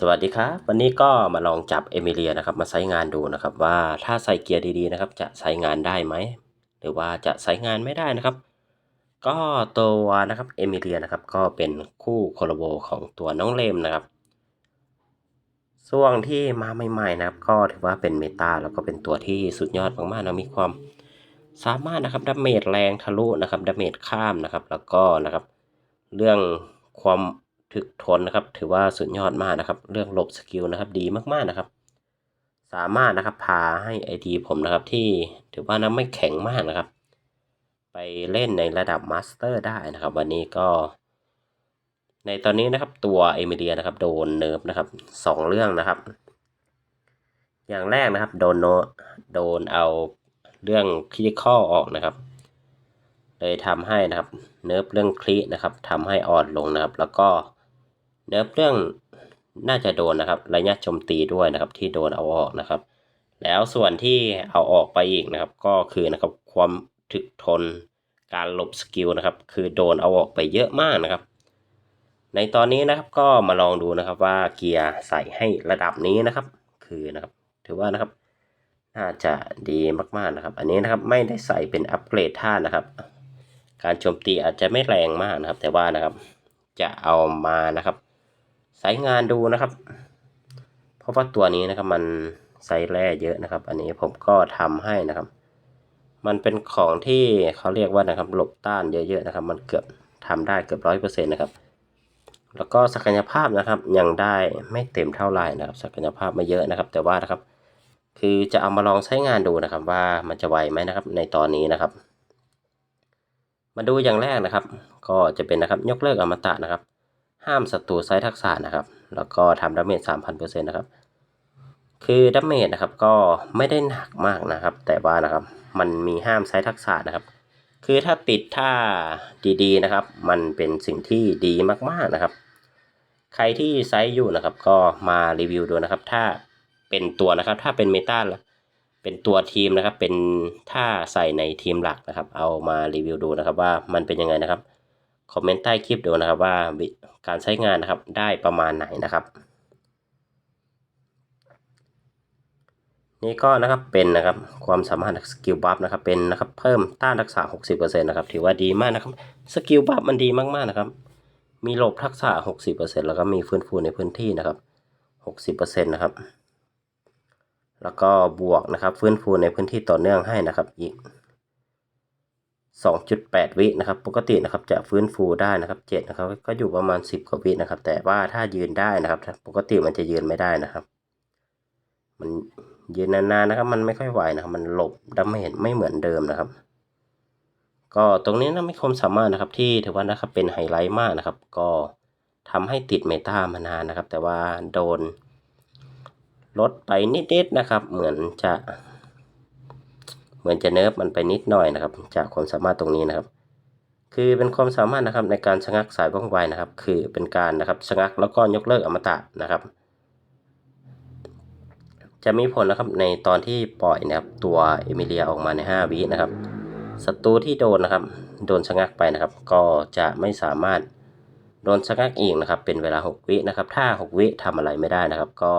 สวัสดีครับ วันนี้ก็มาลองจับเอมิเลียนะครับมาใช้งานดูนะครับ ว่าถ้าใส่เกียร์ดีๆนะครับ จะใช้งานได้ไหมหรือว่าจะใช้งานไม่ได้นะครับ ก็ตัวนะครับเอมิเลียนะครับ ก็เป็นคู่โคโลโบของตัวน้องเลมนะครับช่วงที่มาใหม่ๆนะครับ ก็ถือว่าเป็นเมตาแล้วก็เป็นตัวที่สุดยอดมากๆนะมีความสามารถนะครับดาเมจแรงทะลุนะครับดาเมจข้ามนะครับ แล้วก็นะครับ เรื่องความ ถึกทนนะครับ ถือว่าสุดยอดมากนะครับ เรื่องหลบสกิลนะครับดีมากๆนะครับ สามารถนะครับพาให้ไอดีผมนะครับที่ถือว่านะไม่แข็งมากนะครับ ไปเล่นในระดับมาสเตอร์ได้นะครับ วันนี้ก็ ในตอนนี้นะครับตัวเอมิเลียนะครับ โดนเนิร์ฟนะครับสองเรื่องนะครับ อย่างแรกนะครับโดนโนโดนเอาเรื่องคริติคอลออกนะครับเลยทำให้นะครับเนิร์ฟเรื่องคลินะครับทำให้อ่อนลงนะครับ แล้วก็ เนิร์ฟเรื่องน่าจะโดนนะครับระยะโจมตีด้วยนะครับที่โดนเอาออกนะครับ แล้วส่วนที่เอาออกไปอีกนะครับ ก็คือนะครับความถึกทนการหลบสกิลนะครับ คือโดนเอาออกไปเยอะมากนะครับ ในตอนนี้นะครับก็มาลองดูนะครับว่าเกียร์ใส่ให้ระดับนี้นะครับ คือนะครับ ถือว่านะครับ น่าจะดีมากๆนะครับ อันนี้นะครับไม่ได้ใส่เป็นอัปเกรดท่านะครับ การโจมตีอาจจะไม่แรงมากนะครับ แต่ว่านะครับจะเอามานะครับ ใช้งานดูนะครับ เพราะว่าตัวนี้นะครับมันใส่แร่เยอะนะครับ อันนี้ผมก็ทำให้นะครับ มันเป็นของที่เขาเรียกว่านะครับหลบต้านเยอะๆนะครับ มันเกือบทำได้เกือบร้อยเปอร์เซ็นต์นะครับ แล้วก็ศักยภาพนะครับยังได้ไม่เต็มเท่าไหร่นะครับ ศักยภาพไม่เยอะนะครับ แต่ว่านะครับ คือจะเอามาลองใช้งานดูนะครับ ว่ามันจะไหวไหมนะครับ ในตอนนี้นะครับ มาดูอย่างแรกนะครับ ก็จะเป็นนะครับยกเลิกอมตะนะครับ ห้ามศัตรูใช้ทักษะนะครับ แล้วก็ทำดาเมจสามพันเปอร์เซ็นต์นะครับ คือดาเมจนะครับก็ไม่ได้หนักมากนะครับ แต่ว่านะครับมันมีห้ามใช้ทักษะนะครับ คือถ้าปิดท่าดีๆนะครับ มันเป็นสิ่งที่ดีมากๆนะครับ ใครที่ไซส์อยู่นะครับ ก็มารีวิวดูนะครับ ถ้าเป็นตัวนะครับ ถ้าเป็นเมตาเป็นตัวทีมนะครับ เป็นท่าใส่ในทีมหลักนะครับ เอามารีวิวดูนะครับ ว่ามันเป็นยังไงนะครับ คอมเมนต์ใต้คลิปดูนะครับว่าการใช้งานนะครับได้ประมาณไหนนะครับ นี่ก็นะครับเป็นนะครับความสามารถสกิลบัฟนะครับเป็นนะครับเพิ่มต้านรักษา60%นะครับถือว่าดีมากนะครับสกิลบัฟมันดีมากๆนะครับ มีหลบทักษะ 60%แล้วก็มีฟื้นฟูในพื้นที่นะครับ 60%นะครับแล้วก็บวกนะครับฟื้นฟูในพื้นที่ต่อเนื่องให้นะครับอีก 2.8 วินะครับ ปกตินะครับจะฟื้นฟูได้นะครับ7นะครับก็อยู่ประมาณ 10กว่าวินะครับ แต่ว่าถ้ายืนได้นะครับ ปกติมันจะยืนไม่ได้นะครับ มันยืนนานๆนะครับ มันไม่ค่อยไหวนะครับ มันหลบดาเมจไม่เหมือนเดิมนะครับ ก็ตรงนี้นะไม่คมสามารถนะครับ ที่ถือว่านะครับเป็นไฮไลท์มากนะครับ ก็ทำให้ติดเมตามานานนะครับ แต่ว่าโดนลดไปนิดๆนะครับ เหมือนจะ เหมือนจะเนิร์ฟมันไปนิดหน่อยนะครับ จากความสามารถตรงนี้นะครับ คือเป็นความสามารถนะครับในการชะงักสายว่องไวนะครับ คือเป็นการนะครับชะงักแล้วก็ยกเลิกอมตะนะครับ จะมีผลนะครับในตอนที่ปล่อยนะครับตัวเอมิเลียออกมาใน 5 วินะครับศัตรูที่โดนนะครับ โดนชะงักไปนะครับ ก็จะไม่สามารถโดนชะงักอีกนะครับ เป็นเวลา 6 วินะครับ ถ้า 6 วิทำอะไรไม่ได้นะครับก็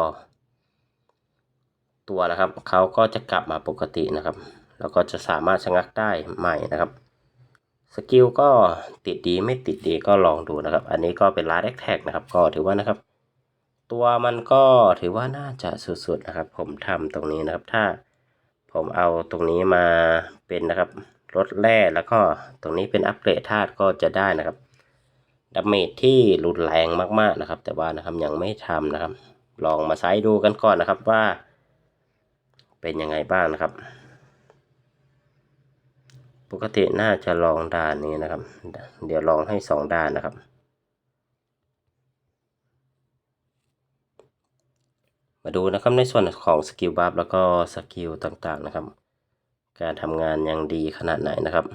ตัวนะครับเขาก็จะกลับมาปกตินะครับ แล้วก็จะสามารถชะงักได้ใหม่นะครับสกิลก็ติดดีไม่ติดดีก็ลองดูนะครับ อันนี้ก็เป็นลาแอคแท็กนะครับ ก็ถือว่านะครับ ตัวมันก็ถือว่าน่าจะสุดๆนะครับ ผมทำตรงนี้นะครับ ถ้าผมเอาตรงนี้มาเป็นนะครับลดแร่แล้วก็ตรงนี้เป็นอัปเกรดธาตุก็จะได้นะครับดาเมจที่รุนแรงมากๆนะครับ แต่ว่านะครับยังไม่ทำนะครับ ลองมาใช้ดูกันก่อนนะครับว่า เป็นยังไงบ้างนะครับ ปกติน่าจะลองด่านนี้นะครับ เดี๋ยวลองให้สองด่านนะครับ มาดูนะครับในส่วนของสกิลบัฟแล้วก็สกิลต่างๆนะครับ การทำงานยังดีขนาดไหนนะครับ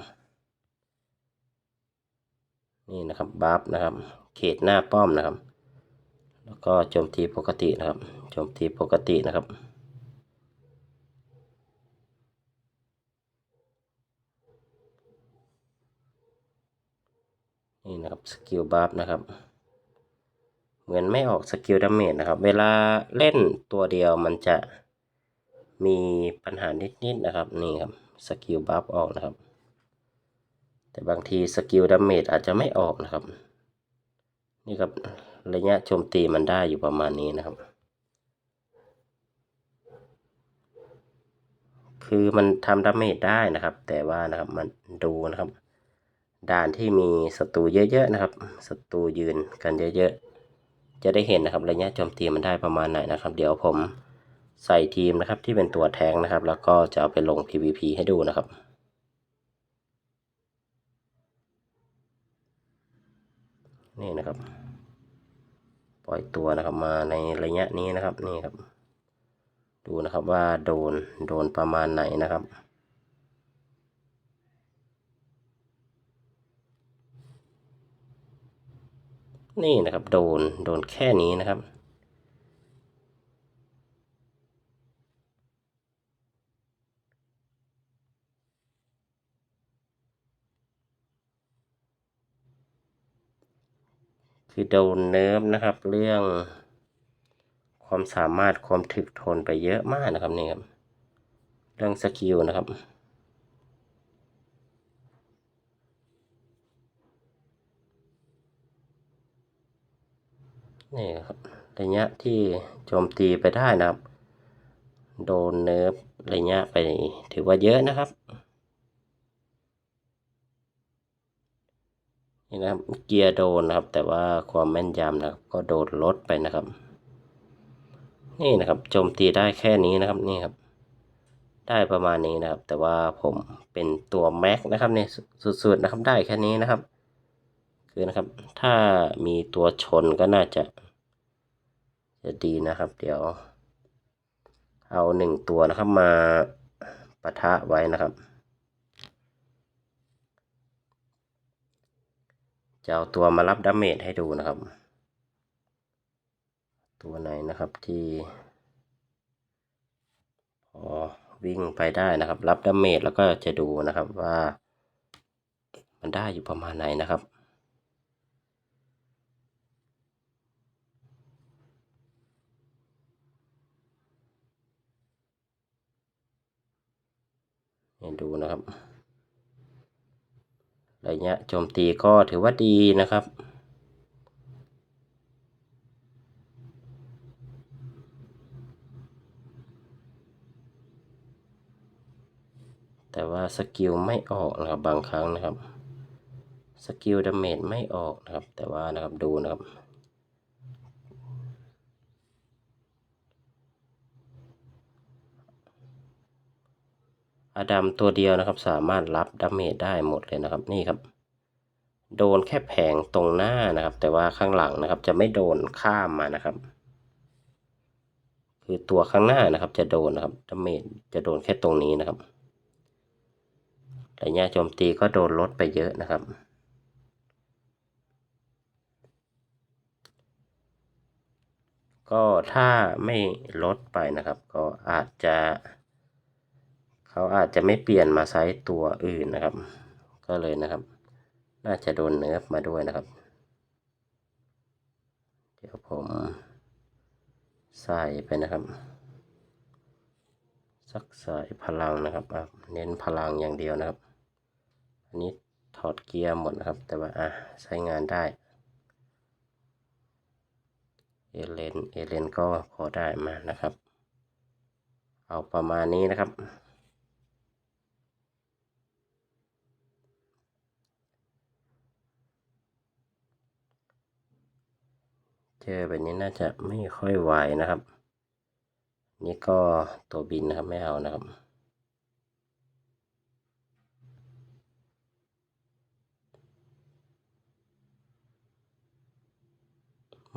นี่นะครับบัฟนะครับ เขตหน้าป้อมนะครับ แล้วก็โจมตีปกตินะครับโจมตีปกตินะครับ นี่นะครับสกิลบัฟนะครับ เหมือนไม่ออกสกิลดาเมจนะครับ เวลาเล่นตัวเดียวมันจะมีปัญหานิดๆนะครับนี่ครับสกิลบัฟออกนะครับ แต่บางทีสกิลดาเมจอาจจะไม่ออกนะครับ นี่ครับระยะโจมตีมันได้อยู่ประมาณนี้นะครับ คือมันทำดาเมจได้นะครับ แต่ว่านะครับมันดูนะครับ ด่านที่มีศัตรูเยอะๆนะครับศัตรูยืนกันเยอะๆ จะได้เห็นนะครับระยะโจมตีมันได้ประมาณไหนนะครับ เดี๋ยวผมใส่ทีมนะครับที่เป็นตัวแทงนะครับ แล้วก็จะเอาไปลง PVP ให้ดูนะครับนี่นะครับ ปล่อยตัวนะครับมาในระยะนี้นะครับนี่ครับ ดูนะครับว่าโดนโดนประมาณไหนนะครับ นี่นะครับโดนโดนแค่นี้นะครับ คือโดนเนิร์ฟนะครับ เรื่องความสามารถความถึกทนไปเยอะมากนะครับนี่ครับเรื่องสกิลนะครับ นี่ครับระยะที่โจมตีไปได้นะครับ โดนเนิร์ฟระยะไปถือว่าเยอะนะครับนี่นะครับเกียร์โดนนะครับ แต่ว่าความแม่นยำนะครับ ก็โดนลดไปนะครับ นี่นะครับโจมตีได้แค่นี้นะครับนี่ครับ ได้ประมาณนี้นะครับ แต่ว่าผมเป็นตัวแม็กนะครับนี่สุดๆนะครับได้แค่นี้นะครับ คือนะครับ ถ้ามีตัวชนก็น่าจะ จะดีนะครับ เดี๋ยว เอาหนึ่งตัวนะครับมาปะทะไว้นะครับจะเอาตัวมารับดาเมจให้ดูนะครับ ตัวไหนนะครับที่พอวิ่งไปได้นะครับ รับดาเมจแล้วก็จะดูนะครับว่า มันได้อยู่ประมาณไหนนะครับ ให้ดูนะครับ ระยะโจมตีก็ถือว่าดีนะครับแต่ว่าสกิลไม่ออกนะครับบางครั้งนะครับ สกิลดาเมจไม่ออกนะครับ แต่ว่านะครับดูนะครับ อดัมตัวเดียวนะครับ สามารถรับดาเมจได้หมดเลยนะครับนี่ครับ โดนแค่แผงตรงหน้านะครับ แต่ว่าข้างหลังนะครับ จะไม่โดนข้ามมานะครับ คือตัวข้างหน้านะครับ จะโดนนะครับดาเมจจะโดนแค่ตรงนี้นะครับระยะโจมตีก็โดนลดไปเยอะนะครับ ก็ถ้าไม่ลดไปนะครับ ก็อาจจะ เขาอาจจะไม่เปลี่ยนมาใช้ตัวอื่นนะครับ ก็เลยนะครับ น่าจะโดนเนิร์ฟมาด้วยนะครับ เดี๋ยวผมใส่ไปนะครับสักสายพลังนะครับเน้นพลังอย่างเดียวนะครับ อันนี้ถอดเกียร์หมดนะครับ แต่ว่าอะใช้งานได้ เอเลนเอเลนก็พอได้มานะครับ เอาประมาณนี้นะครับ เจอแบบนี้น่าจะไม่ค่อยไหวนะครับ นี่ก็ตัวบินนะครับไม่เอานะครับ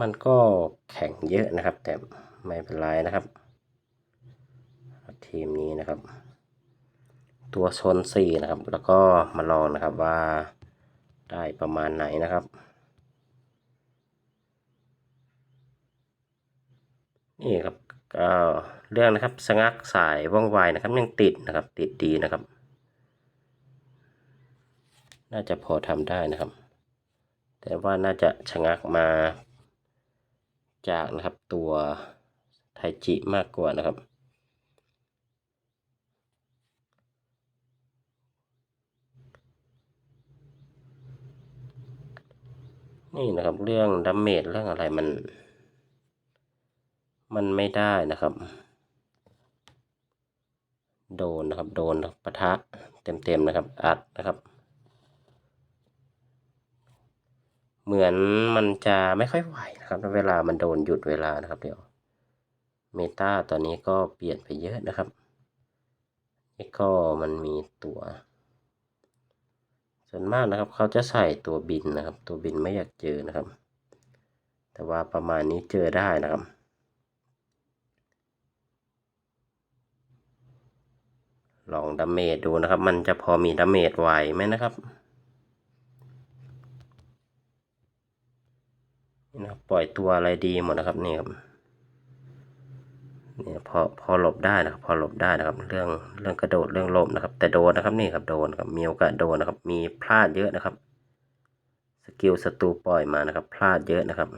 มันก็แข่งเยอะนะครับ แต่ไม่เป็นไรนะครับ ทีมนี้นะครับ ตัวชนสี่นะครับ แล้วก็มาลองนะครับว่าได้ประมาณไหนนะครับ นี่ครับเรื่องนะครับสงักสายว่องไวนะครับยังติดนะครับติดดีนะครับ น่าจะพอทำได้นะครับ แต่ว่าน่าจะชะงักมาจากนะครับตัวไทจิมากกว่านะครับ นี่นะครับเรื่องดัมเมจเรื่องอะไรมัน มันไม่ได้นะครับ โดนนะครับ โดนปะทะเต็มๆนะครับ อัดนะครับ เหมือนมันจะไม่ค่อยไหวนะครับ เวลามันโดนหยุดเวลานะครับ เดี๋ยว เมตาตอนนี้ก็เปลี่ยนไปเยอะนะครับนี่ก็มันมีตัว ส่วนมากนะครับ เขาจะใส่ตัวบินนะครับ ตัวบินไม่อยากเจอนะครับ แต่ว่าประมาณนี้เจอได้นะครับ ลองดาเมจดูนะครับ มันจะพอมีดาเมจไหวไหมนะครับนี่นะครับ ปล่อยตัวอะไรดีหมดนะครับนี่ครับเนี่ยพอพอหลบได้นะครับ พอหลบได้นะครับ เรื่องเรื่องกระโดดเรื่องหลบนะครับ แต่โดนนะครับนี่ครับโดนครับมีโอกาสโดนนะครับ มีพลาดเยอะนะครับ สกิลศัตรูปล่อยมานะครับ พลาดเยอะนะครับ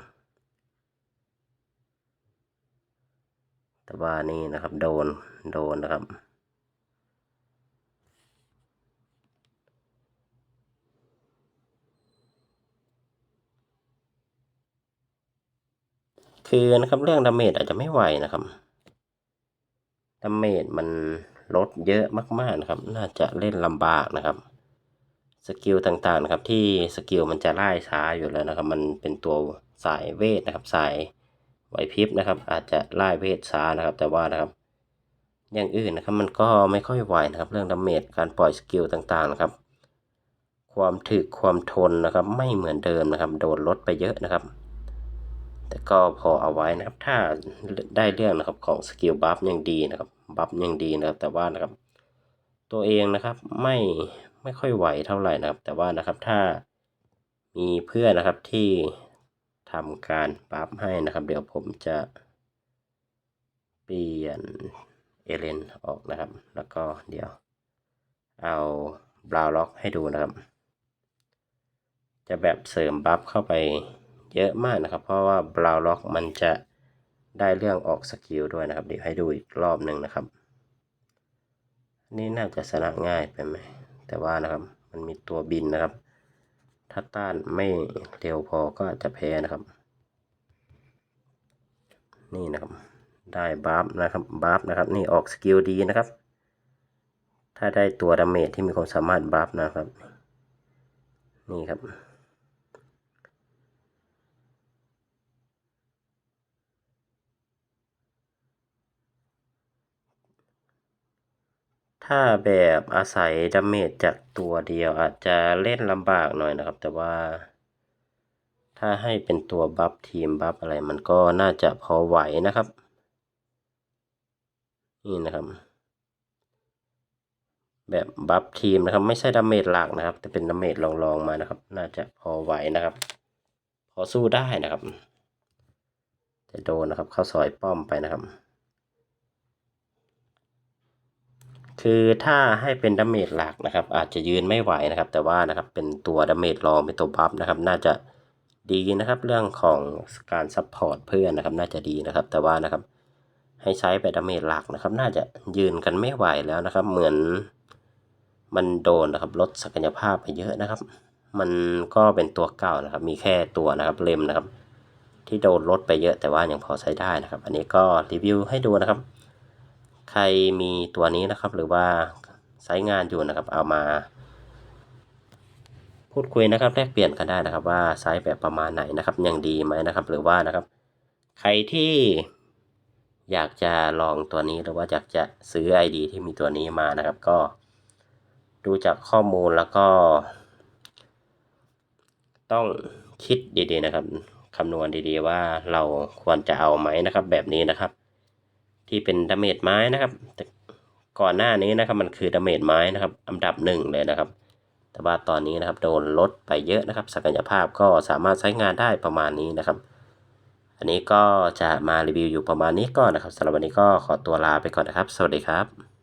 แต่ว่านี่นะครับ โดนโดนนะครับ คือนะครับเรื่องดาเมจอาจจะไม่ไหวนะครับดาเมจมันลดเยอะมากๆนะครับ น่าจะเล่นลำบากนะครับสกิลต่างๆนะครับที่สกิลมันจะไล่ช้าอยู่แล้วนะครับ มันเป็นตัวสายเวทนะครับสายไหวพริบนะครับ อาจจะไล่เวทช้านะครับ แต่ว่านะครับ อย่างอื่นนะครับมันก็ไม่ค่อยไหวนะครับ เรื่องดาเมจการปล่อยสกิลต่างๆนะครับ ความถึกความทนนะครับ ไม่เหมือนเดิมนะครับ โดนลดไปเยอะนะครับ แต่ก็พอเอาไว้นะครับ ถ้าได้เรื่องนะครับของสกิลบัฟยังดีนะครับ บัฟยังดีนะครับ แต่ว่านะครับ ตัวเองนะครับไม่ไม่ค่อยไหวเท่าไหร่นะครับ แต่ว่านะครับถ้ามีเพื่อนนะครับที่ทำการบัฟให้นะครับ เดี๋ยวผมจะเปลี่ยนเอเลนออกนะครับ แล้วก็เดี๋ยวเอาบราวล็อกให้ดูนะครับ จะแบบเสริมบัฟเข้าไป เยอะมากนะครับ เพราะว่าบราวล็อกมันจะได้เรื่องออกสกิลด้วยนะครับ เดี๋ยวให้ดูอีกรอบหนึ่งนะครับ นี่น่าจะชนะง่ายไปไหมแต่ว่านะครับมันมีตัวบินนะครับ ถ้าต้านไม่เร็วพอก็จจะแพ้นะครับ นี่นะครับ ได้บัฟนะครับบัฟนะครับ นี่ออกสกิลดีนะครับ ถ้าได้ตัวดาเมจที่มีความสามารถบัฟนะครับ นี่ครับ ถ้าแบบอาศัยดาเมจจากตัวเดียวอาจจะเล่นลำบากหน่อยนะครับ แต่ว่า ถ้าให้เป็นตัวบัฟทีมบัฟอะไรมันก็น่าจะพอไหวนะครับ นี่นะครับ แบบบัฟทีมนะครับ ไม่ใช่ดาเมจหลักนะครับ แต่เป็นดาเมจรองๆมานะครับ น่าจะพอไหวนะครับ พอสู้ได้นะครับจะโดนนะครับ เข้าซอยป้อมไปนะครับ คือถ้าให้เป็นดาเมจหลักนะครับ อาจจะยืนไม่ไหวนะครับ แต่ว่านะครับเป็นตัวดาเมจรองเป็นตัวบัฟนะครับ น่าจะดีนะครับ เรื่องของการซัพพอร์ตเพื่อนนะครับ น่าจะดีนะครับ แต่ว่านะครับ ให้ใช้ไปดาเมจหลักนะครับ น่าจะยืนกันไม่ไหวแล้วนะครับ เหมือนมันโดนนะครับลดศักยภาพไปเยอะนะครับ มันก็เป็นตัวเก่านะครับ มีแค่ตัวนะครับเลมนะครับ ที่โดนลดไปเยอะแต่ว่ายังพอใช้ได้นะครับ อันนี้ก็รีวิวให้ดูนะครับ ใครมีตัวนี้นะครับ หรือว่าใช้งานอยู่นะครับ เอามา พูดคุยนะครับแลกเปลี่ยนกันได้นะครับ ว่าไซส์แบบประมาณไหนนะครับยังดีไหมนะครับ หรือว่านะครับ ใครที่อยากจะลองตัวนี้หรือว่าอยากจะซื้อ ID ที่มีตัวนี้มานะครับ ก็ดูจากข้อมูลแล้วก็ ต้องคิดดีๆนะครับคำนวณดีๆว่าเราควรจะเอาไหมนะครับ แบบนี้นะครับ ที่เป็นดาเมจไม้นะครับ ก่อนหน้านี้นะครับมันคือดาเมจไม้นะครับ อันดับหนึ่งเลยนะครับ แต่ว่าตอนนี้นะครับโดนลดไปเยอะนะครับ ศักยภาพก็สามารถใช้งานได้ประมาณนี้นะครับ อันนี้ก็จะมารีวิวอยู่ประมาณนี้ก่อนนะครับสำหรับวันนี้ก็ขอตัวลาไปก่อนนะครับ สวัสดีครับ